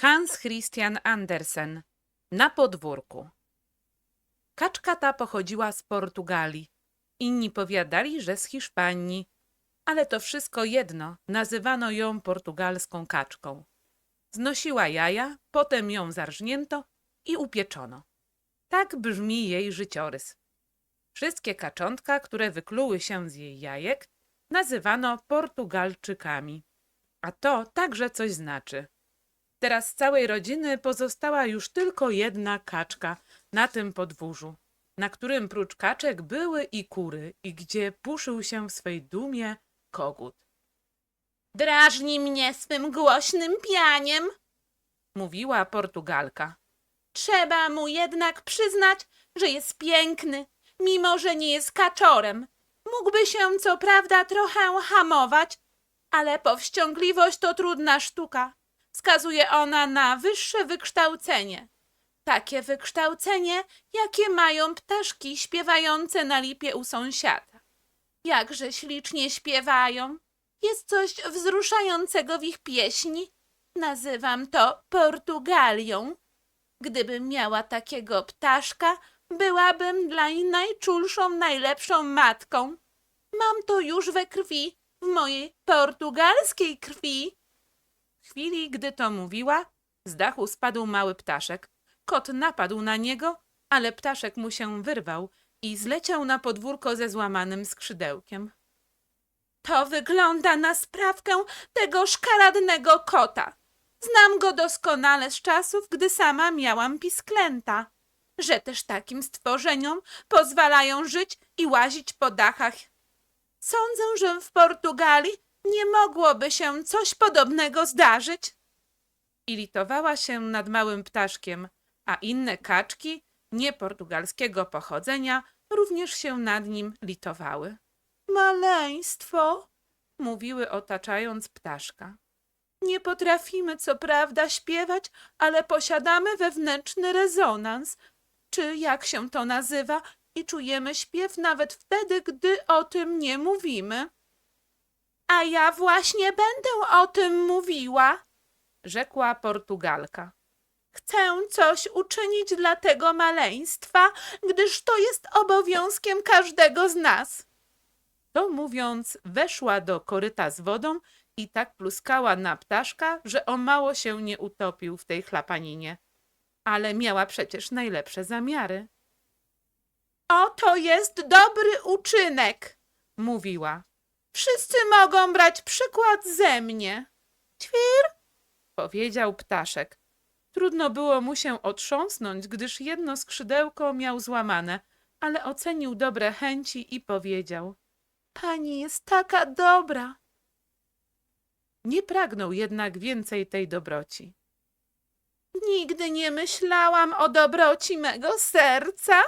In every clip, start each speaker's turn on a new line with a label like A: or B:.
A: Hans Christian Andersen na podwórku. Kaczka ta pochodziła z Portugalii. Inni powiadali, że z Hiszpanii, ale to wszystko jedno, nazywano ją portugalską kaczką. Znosiła jaja, potem ją zarżnięto i upieczono. Tak brzmi jej życiorys. Wszystkie kaczątka, które wykluły się z jej jajek, nazywano Portugalczykami. A to także coś znaczy. Teraz z całej rodziny pozostała już tylko jedna kaczka na tym podwórzu, na którym prócz kaczek były i kury, i gdzie puszył się w swej dumie kogut.
B: Drażni mnie swym głośnym pianiem.
A: Mówiła Portugalka.
B: Trzeba mu jednak przyznać, że jest piękny, mimo że nie jest kaczorem. Mógłby się co prawda trochę hamować, ale powściągliwość to trudna sztuka. Wskazuje ona na wyższe wykształcenie. Takie wykształcenie, jakie mają ptaszki śpiewające na lipie u sąsiada. Jakże ślicznie śpiewają. Jest coś wzruszającego w ich pieśni. Nazywam to Portugalią. Gdybym miała takiego ptaszka, byłabym dla niej najczulszą, najlepszą matką. Mam to już we krwi, w mojej portugalskiej krwi.
A: Chwili, gdy to mówiła, z dachu spadł mały ptaszek. Kot napadł na niego, ale ptaszek mu się wyrwał i zleciał na podwórko ze złamanym skrzydełkiem.
B: To wygląda na sprawkę tego szkaradnego kota. Znam go doskonale z czasów, gdy sama miałam pisklęta. Że też takim stworzeniom pozwalają żyć i łazić po dachach. Sądzę, że w Portugalii nie mogłoby się coś podobnego zdarzyć.
A: I litowała się nad małym ptaszkiem, a inne kaczki, nie portugalskiego pochodzenia, również się nad nim litowały.
B: Maleństwo,
A: Mówiły otaczając ptaszka.
B: nie potrafimy co prawda śpiewać, ale posiadamy wewnętrzny rezonans, czy jak się to nazywa, i czujemy śpiew nawet wtedy, gdy o tym nie mówimy. A ja właśnie będę o tym mówiła.
A: Rzekła Portugalka.
B: Chcę coś uczynić dla tego maleństwa, gdyż to jest obowiązkiem każdego z nas.
A: To mówiąc, weszła do koryta z wodą i tak pluskała na ptaszka, że o mało się nie utopił w tej chlapaninie. Ale miała przecież najlepsze zamiary,
B: Oto jest dobry uczynek.
A: mówiła.
B: Wszyscy mogą brać przykład ze mnie. Ćwir,
A: Powiedział ptaszek. Trudno było mu się otrząsnąć, gdyż jedno skrzydełko miał złamane, ale ocenił dobre chęci i powiedział.
B: pani jest taka dobra.
A: Nie pragnął jednak więcej tej dobroci.
B: Nigdy nie myślałam o dobroci mego serca,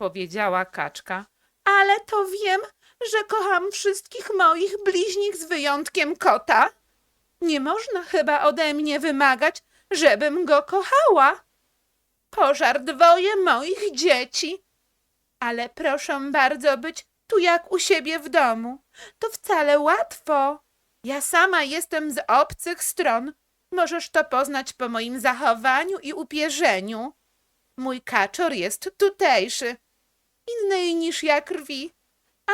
A: Powiedziała kaczka.
B: ale to wiem, że kocham wszystkich moich bliźnich z wyjątkiem kota. Nie można chyba ode mnie wymagać, żebym go kochała. Pożar dwoje moich dzieci. Ale proszę bardzo być tu jak u siebie w domu. To wcale łatwo. Ja sama jestem z obcych stron. Możesz to poznać po moim zachowaniu i upierzeniu. Mój kaczor jest tutejszy, innej niż ja krwi,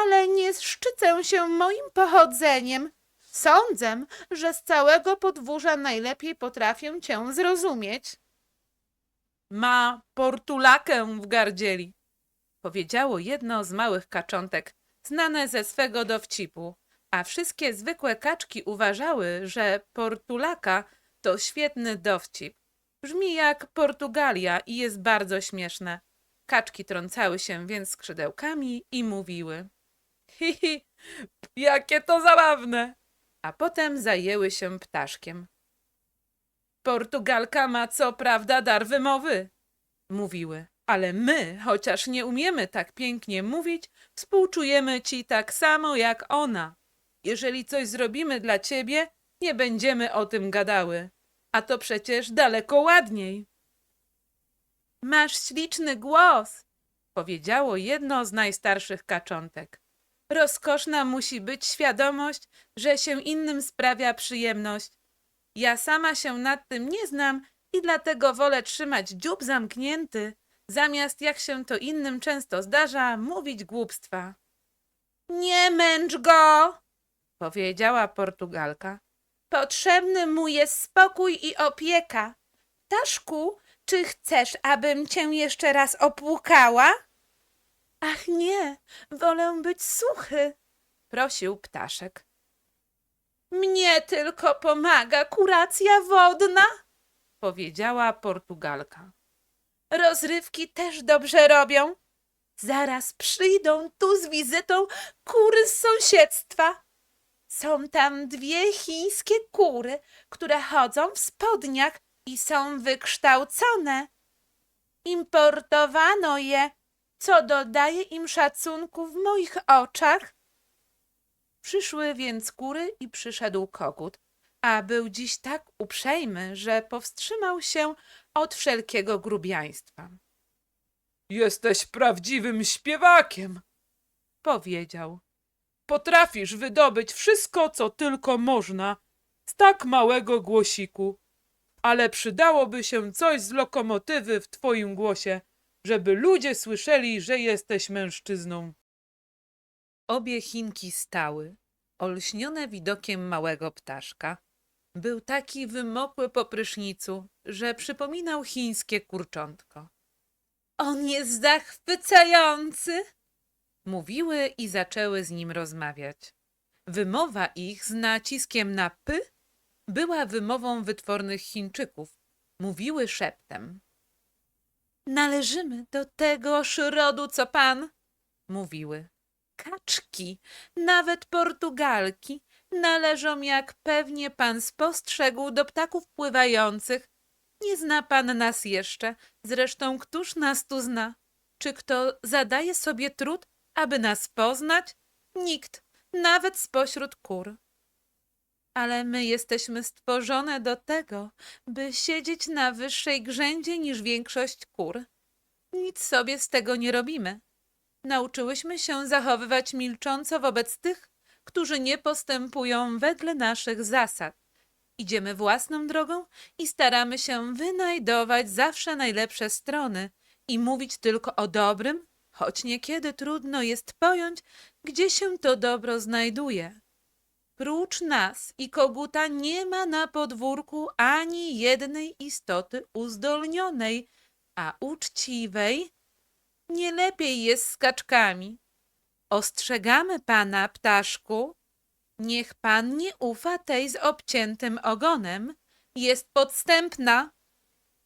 B: ale nie szczycę się moim pochodzeniem. Sądzę, że z całego podwórza najlepiej potrafię cię zrozumieć.
A: Ma portulakę w gardzieli, powiedziało jedno z małych kaczątek, znane ze swego dowcipu, a wszystkie zwykłe kaczki uważały, że portulaka to świetny dowcip. Brzmi jak Portugalia i jest bardzo śmieszne. Kaczki trącały się więc skrzydełkami i mówiły: Hi, hi, jakie to zabawne! A potem zajęły się ptaszkiem. Portugalka ma co prawda dar wymowy, mówiły, ale my, chociaż nie umiemy tak pięknie mówić, współczujemy ci tak samo jak ona. Jeżeli coś zrobimy dla ciebie, nie będziemy o tym gadały, a to przecież daleko ładniej.
B: Masz śliczny głos.
A: Powiedziało jedno z najstarszych kaczątek. Rozkoszna musi być świadomość, że się innym sprawia przyjemność. Ja sama się nad tym nie znam i dlatego wolę trzymać dziób zamknięty, zamiast jak się to innym często zdarza, mówić głupstwa.
B: Nie męcz go!
A: Powiedziała Portugalka.
B: Potrzebny mu jest spokój i opieka. Ptaszku, czy chcesz, abym cię jeszcze raz opłukała? Ach nie, wolę być suchy.
A: Prosił ptaszek.
B: Mnie tylko pomaga kuracja wodna.
A: Powiedziała Portugalka.
B: Rozrywki też dobrze robią. Zaraz przyjdą tu z wizytą kury z sąsiedztwa. Są tam dwie chińskie kury, które chodzą w spodniach i są wykształcone. Importowano je, co dodaje im szacunku w moich oczach.
A: Przyszły więc kury i przyszedł kogut, a był dziś tak uprzejmy, że powstrzymał się od wszelkiego grubiaństwa. Jesteś prawdziwym śpiewakiem, powiedział. Potrafisz wydobyć wszystko, co tylko można, z tak małego głosiku. Ale przydałoby się coś z lokomotywy w twoim głosie, żeby ludzie słyszeli, że jesteś mężczyzną. Obie Chinki stały, olśnione widokiem małego ptaszka. Był taki wymokły po prysznicu, że przypominał chińskie kurczątko.
B: On jest zachwycający.
A: Mówiły i zaczęły z nim rozmawiać. Wymowa ich z naciskiem na py była wymową wytwornych Chińczyków. Mówiły szeptem.
B: Należymy do tegoż rodu, co pan.
A: Mówiły.
B: Kaczki, nawet Portugalki, należą, jak pewnie pan spostrzegł, do ptaków pływających.
A: Nie zna pan nas jeszcze, zresztą któż nas tu zna? Czy kto zadaje sobie trud, aby nas poznać? Nikt, nawet spośród kur. Ale my jesteśmy stworzone do tego, by siedzieć na wyższej grzędzie niż większość kur. Nic sobie z tego nie robimy. Nauczyłyśmy się zachowywać milcząco wobec tych, którzy nie postępują wedle naszych zasad. Idziemy własną drogą i staramy się wynajdować zawsze najlepsze strony i mówić tylko o dobrym, choć niekiedy trudno jest pojąć, gdzie się to dobro znajduje. Prócz nas i koguta nie ma na podwórku ani jednej istoty uzdolnionej, a uczciwej nie lepiej jest z kaczkami. Ostrzegamy pana, ptaszku, niech pan nie ufa tej z obciętym ogonem. Jest podstępna.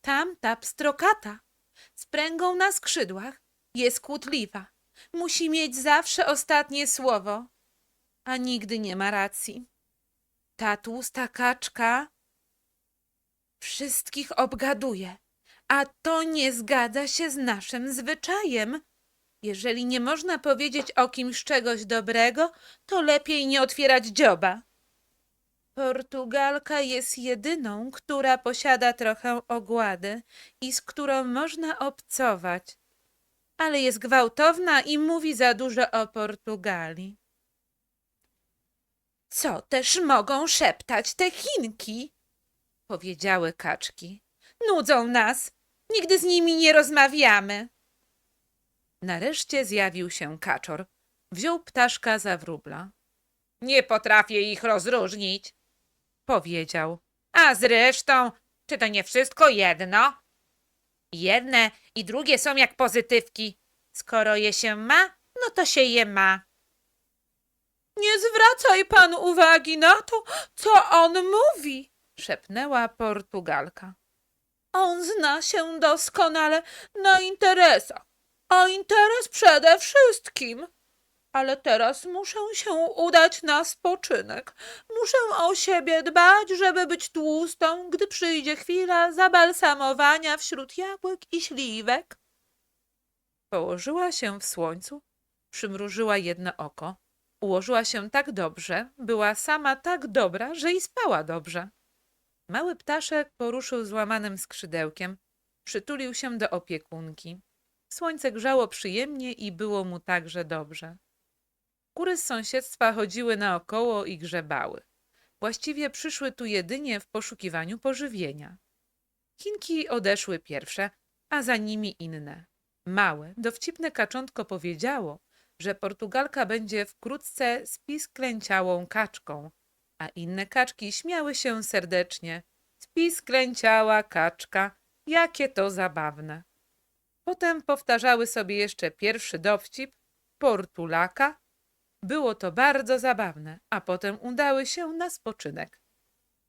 A: Tamta pstrokata, z pręgą na skrzydłach, jest kłótliwa. Musi mieć zawsze ostatnie słowo, a nigdy nie ma racji. Ta tłusta kaczka wszystkich obgaduje, a to nie zgadza się z naszym zwyczajem. Jeżeli nie można powiedzieć o kimś czegoś dobrego, to lepiej nie otwierać dzioba. Portugalka jest jedyną, która posiada trochę ogłady i z którą można obcować, ale jest gwałtowna i mówi za dużo o Portugalii.
B: Co też mogą szeptać te Chinki?
A: Powiedziały kaczki.
B: Nudzą nas. Nigdy z nimi nie rozmawiamy.
A: Nareszcie zjawił się kaczor. Wziął ptaszka za wróbla.
B: Nie potrafię ich rozróżnić.
A: Powiedział.
B: A zresztą, czy to nie wszystko jedno? Jedne i drugie są jak pozytywki. Skoro je się ma, no to się je ma. Nie zwracaj pan uwagi na to, co on mówi,
A: Szepnęła Portugalka.
B: On zna się doskonale na interesach, a interes przede wszystkim. Ale teraz muszę się udać na spoczynek. Muszę o siebie dbać, żeby być tłustą, gdy przyjdzie chwila zabalsamowania wśród jabłek i śliwek.
A: Położyła się w słońcu, przymrużyła jedno oko. Ułożyła się tak dobrze, była sama tak dobra, że i spała dobrze. Mały ptaszek poruszył złamanym skrzydełkiem, przytulił się do opiekunki. Słońce grzało przyjemnie i było mu także dobrze. Kury z sąsiedztwa chodziły naokoło i grzebały. Właściwie przyszły tu jedynie w poszukiwaniu pożywienia. Chinki odeszły pierwsze, a za nimi inne. Małe, dowcipne kaczątko powiedziało, że Portugalka będzie wkrótce spisklęciałą kaczką, a inne kaczki śmiały się serdecznie. Spisklęciała kaczka, jakie to zabawne. Potem powtarzały sobie jeszcze pierwszy dowcip, Portulaka. Było to bardzo zabawne, a potem udały się na spoczynek.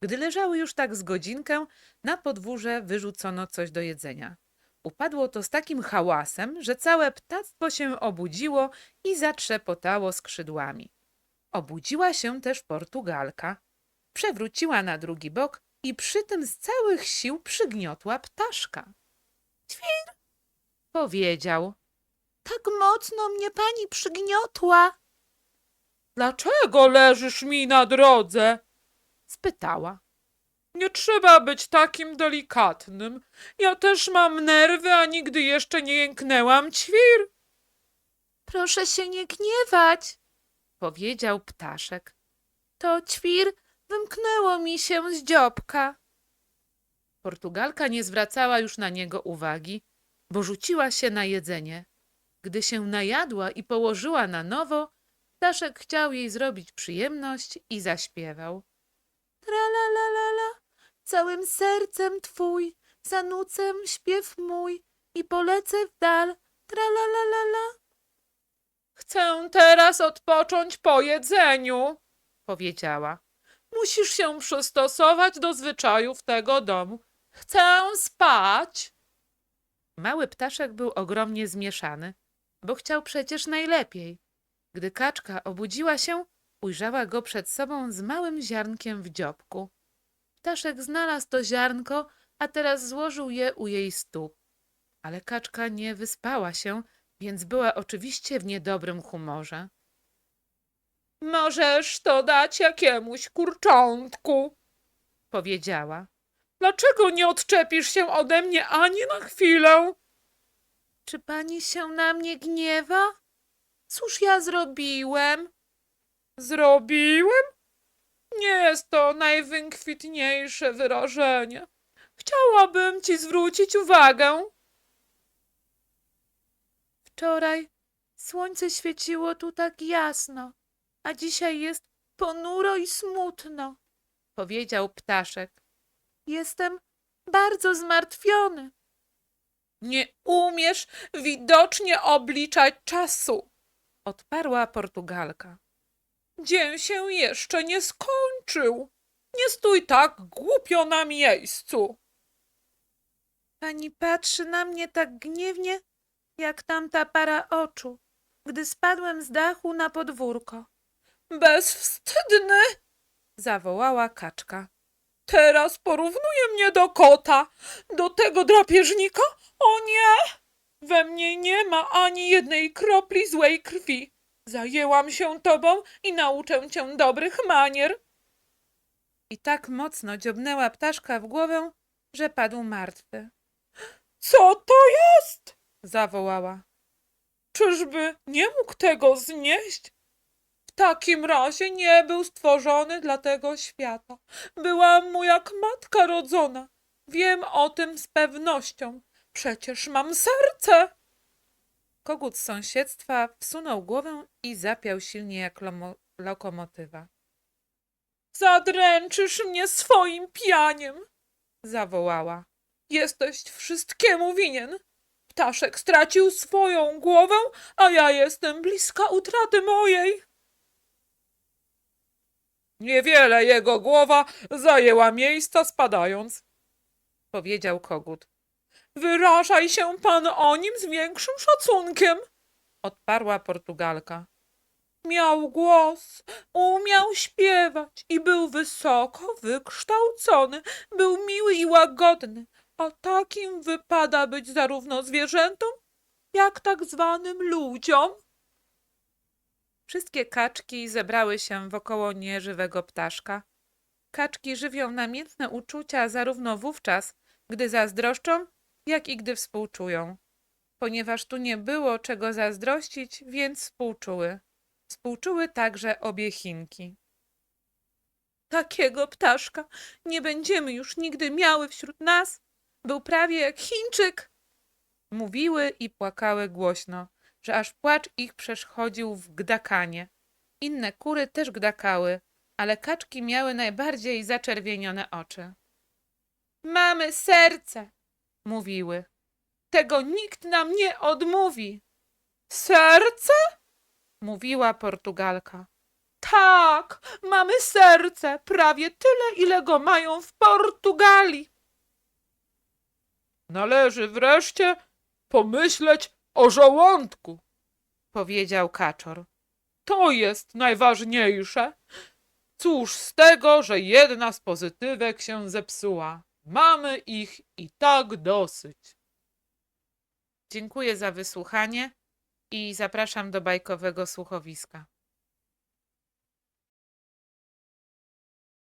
A: Gdy leżały już tak z godzinkę, na podwórze wyrzucono coś do jedzenia. Upadło to z takim hałasem, że całe ptactwo się obudziło i zatrzepotało skrzydłami. Obudziła się też Portugalka. Przewróciła na drugi bok i przy tym z całych sił przygniotła ptaszka. Ćwir! Powiedział.
B: Tak mocno mnie pani przygniotła.
A: Dlaczego leżysz mi na drodze? spytała. Nie trzeba być takim delikatnym. Ja też mam nerwy, a nigdy jeszcze nie jęknęłam ćwir,
B: Proszę się nie gniewać.
A: powiedział ptaszek.
B: To ćwir wymknęło mi się z dziobka.
A: Portugalka nie zwracała już na niego uwagi, bo rzuciła się na jedzenie. Gdy się najadła i położyła na nowo, ptaszek chciał jej zrobić przyjemność i zaśpiewał.
B: Tra-la-la-la-la, całym sercem twój, zanucę śpiew mój i polecę w dal. Tra-la-la-la-la.
A: Chcę teraz odpocząć po jedzeniu, powiedziała. Musisz się przystosować do zwyczajów tego domu. Chcę spać. Mały ptaszek był ogromnie zmieszany, bo chciał przecież najlepiej. Gdy kaczka obudziła się, ujrzała go przed sobą z małym ziarnkiem w dziobku. Ptaszek znalazł to ziarnko, a teraz złożył je u jej stóp. Ale kaczka nie wyspała się, więc była oczywiście w niedobrym humorze. Możesz to dać jakiemuś kurczątku, powiedziała. Dlaczego nie odczepisz się ode mnie ani na chwilę?
B: Czy pani się na mnie gniewa? Cóż ja zrobiłem?
A: Zrobiłem? Nie jest to najwykwitniejsze wyrażenie. Chciałabym ci zwrócić uwagę.
B: Wczoraj słońce świeciło tu tak jasno, a dzisiaj jest ponuro i smutno.
A: Powiedział ptaszek.
B: Jestem bardzo zmartwiony.
A: Nie umiesz widocznie obliczać czasu, odparła Portugalka. Dzień się jeszcze nie skończył. Nie stój tak głupio na miejscu.
B: Pani patrzy na mnie tak gniewnie, jak tamta para oczu, gdy spadłem z dachu na podwórko.
A: Bezwstydny! zawołała kaczka. Teraz porównuje mnie do kota, do tego drapieżnika? O nie! We mnie nie ma ani jednej kropli złej krwi. Zajęłam się tobą i nauczę cię dobrych manier. I tak mocno dziobnęła ptaszka w głowę, że padł martwy. Co to jest? zawołała. Czyżby nie mógł tego znieść? W takim razie nie był stworzony dla tego świata. Byłam mu jak matka rodzona. Wiem o tym z pewnością. Przecież mam serce. Kogut z sąsiedztwa wsunął głowę i zapiał silnie jak lomo- lokomotywa. Zadręczysz mnie swoim pianiem, zawołała. Jesteś wszystkiemu winien. Ptaszek stracił swoją głowę, a ja jestem bliska utraty mojej. Niewiele jego głowa zajęła miejsca spadając, powiedział kogut. Wyrażaj się pan o nim z większym szacunkiem, odparła Portugalka. Miał głos, umiał śpiewać i był wysoko wykształcony, był miły i łagodny, a takim wypada być zarówno zwierzętom, jak tak zwanym ludziom. Wszystkie kaczki zebrały się wokoło nieżywego ptaszka. Kaczki żywią namiętne uczucia zarówno wówczas, gdy zazdroszczą, jak i gdy współczują. Ponieważ tu nie było czego zazdrościć, więc współczuły. Współczuły także obie Chinki. Takiego ptaszka nie będziemy już nigdy miały wśród nas. Był prawie jak Chińczyk. Mówiły i płakały głośno, że aż płacz ich przeszkodził w gdakanie. Inne kury też gdakały, ale kaczki miały najbardziej zaczerwienione oczy. Mamy serce, mówiły. Tego nikt nam nie odmówi. Serce? mówiła Portugalka. Tak, mamy serce, prawie tyle, ile go mają w Portugalii. Należy wreszcie pomyśleć o żołądku, powiedział kaczor. To jest najważniejsze. Cóż z tego, że jedna z pozytywek się zepsuła. Mamy ich i tak dosyć. Dziękuję za wysłuchanie i zapraszam do bajkowego słuchowiska.